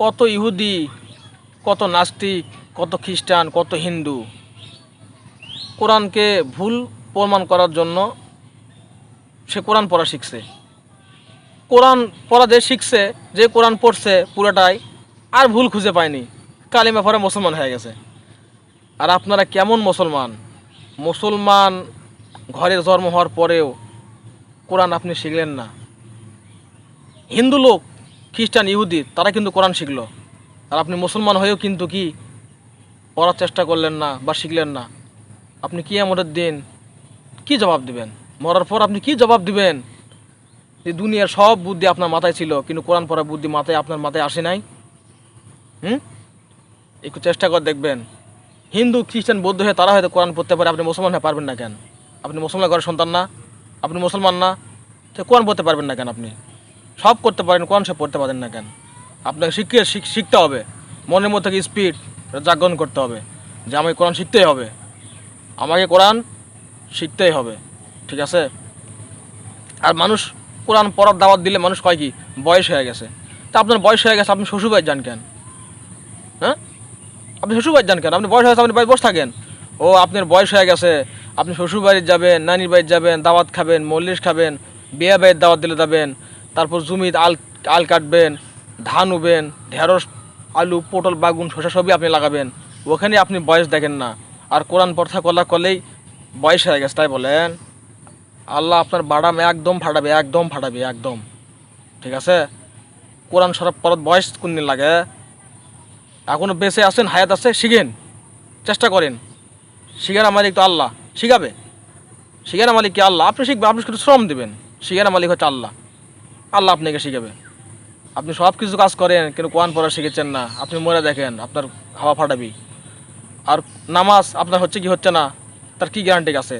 কত ইহুদি, কত নাস্তিক, কত খ্রিস্টান, কত হিন্দু। কোরআনকে ভুল প্রমাণ করার জন্য সে কোরআন পড়া শিখছে। কোরআন পড়া যে শিখছে, যে কোরআন পড়ছে পুরোটাই আর ভুল খুঁজে পায়নি। কালিমা পরে মুসলমান হয়ে গেছে। আর আপনারা কেমন মুসলমান? মুসলমান ঘরে জন্ম হওয়ার পরেও কোরআন আপনি শিখলেন না। হিন্দু লোক খ্রিস্টান, ইহুদি, তারা কিন্তু কোরআন শিখলো। আর আপনি মুসলমান হয়েও কিন্তু কি পড়ার চেষ্টা করলেন না বা শিখলেন না? আপনি কি আমাদের দিন কি জবাব দিবেন? মরার পর আপনি কি জবাব দিবেন? যে দুনিয়ার সব বুদ্ধি আপনার মাথায় ছিল, কিন্তু কোরআন পড়ার বুদ্ধি মাথায়, আপনার মাথায় আসে নাই। হুম? একটু চেষ্টা করে দেখবেন। হিন্দু, খ্রিস্টান, বৌদ্ধ হয়ে তারা হয়তো কোরআন পড়তে পারে, আপনি মুসলমান হয়ে পারবেন না কেন? আপনি মুসলমান ঘরের সন্তান না? আপনি মুসলমান না? তো কোরআন পড়তে পারবেন না কেন আপনি? সব করতে পারেন, কোরআন সব পড়তে পারেন না কেন? আপনাকে শিখিয়ে শিখ- শিখতে হবে। মনের মধ্যে স্পিড জাগরণ করতে হবে যে আমাকে কোরআন শিখতেই হবে। আমাকে কোরআন শিখতেই হবে। ঠিক আছে? আর মানুষ কোরআন পড়ার দাওয়াত দিলে মানুষ কয় কি? বয়স হয়ে গেছে। তা আপনার বয়স হয়ে গেছে, আপনি শ্বশুরবাড়ি যান কেন? হ্যাঁ? আপনি শ্বশুরবাড়ি যান কেন? আপনি বয়স হয়ে গেছে, আপনি বাড়ি বসে থাকেন। ও, আপনার বয়স হয়ে গেছে, আপনি শ্বশুরবাড়ি যাবেন, নানির বাড়ি যাবেন, দাওয়াত খাবেন মল্লিশ খাবেন, বিয়ে বাড়ির দাওয়াত দিলে যাবেন। তারপর জমিতে আল আল কাটবেন, ধান উবেন, ঢেঁড়স, আলু, পটল, বাগুন, শসা সবই আপনি লাগাবেন। ওখানে আপনি বয়স দেখেন না। আর কোরআন পড়া কলা করলেই বয়স হয়ে গেছে, তাই বলেন? আল্লাহ আপনার বাড়াম একদম ফাটাবে একদম ফাটাবে, একদম। ঠিক আছে? কোরআন সরব পরত বয়স কোন দিন লাগে? এখনও বেঁচে আছেন, হায়াত আছে, শিখেন, চেষ্টা করেন। শিখার মালিক তো আল্লাহ, শিখাবে। শিখার মালিক কি আল্লাহ? আপনি শিখবেন, আপনি শুধু শ্রম দেবেন। শিখার মালিক হচ্ছে আল্লাহ। আল্লাহ আপনাকে শিখাবে। আপনি সব কিছু কাজ করেন, কিন্তু কোরআন পড়া শিখেছেন না। আপনি মরে দেখেন, আপনার হাওয়া ফাটাবি। আর নামাজ আপনার হচ্ছে কি হচ্ছে না, তার কি গ্যারান্টি আছে?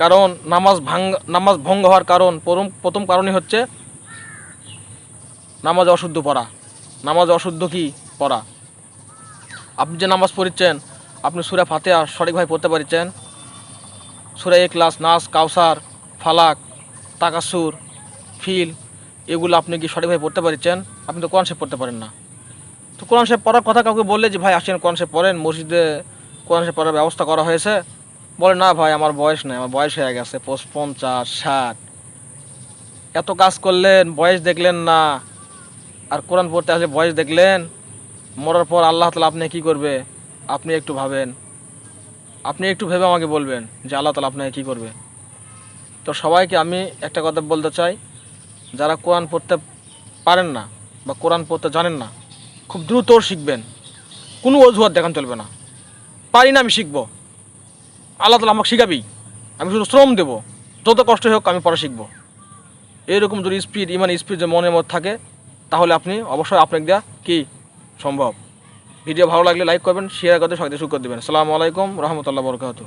কারণ নামাজ ভাঙ্গ, নামাজ ভঙ্গ হওয়ার কারণ প্রথম প্রথম কারণই হচ্ছে নামাজ অশুদ্ধ পড়া। নামাজ অশুদ্ধ কি? পড়া। আপনি যে নামাজ পড়িচ্ছেন, আপনি সুরা ফাতেহা সঠিকভাবে পড়তে পারছেন সুরা এ ক্লাস নাস কাউসার ফালাক তাকাসুর ফিল এগুলো আপনি কি সঠিকভাবে পড়তে পারছেন? আপনি তো কোরআন শেপ পড়তে পারেন না। তো কোরআন শেপ পড়ার কথা কাউকে বললে যে, ভাই, আসেন কোরআন শেপ পড়েন। মসজিদে কোরআন শেপ পড়ার ব্যবস্থা করা হয়েছে। বলে, না ভাই, আমার বয়স নেই, আমার বয়স হয়ে গেছে পঞ্চাশ ষাট। এত কাজ করলেন, বয়স দেখলেন না। আর কোরআন পড়তে আসলে বয়স দেখলেন, মরার পর আল্লাহ তালা আপনি কি করবে? আপনি একটু ভাবেন। আপনি একটু ভেবে আমাকে বলবেন যে, আল্লাহ তালা আপনাকে কী করবে? তো সবাইকে আমি একটা কথা বলতে চাই। যারা কোরআন পড়তে পারেন না বা কোরআন পড়তে জানেন না, খুব দ্রুত শিখবেন। কোনো অজুহাত দেখান চলবে না। পারি না আমি শিখব। আল্লাহ তালা আমাকে শিখাবি। আমি শুধু শ্রম দেবো। যত কষ্ট হোক আমি পড়া শিখব। এরকম যদি স্পিড, ইমান, স্পিড যে মনের মধ্যে থাকে, তাহলে আপনি অবশ্যই আপনাকে দেওয়া কি? সম্ভব। ভিডিও ভালো লাগলে লাইক করবেন শেয়ার করতে সবাই শুরু করে দেবেন। আসসালামু আলাইকুম, রহমতুল্লাহ বরকাত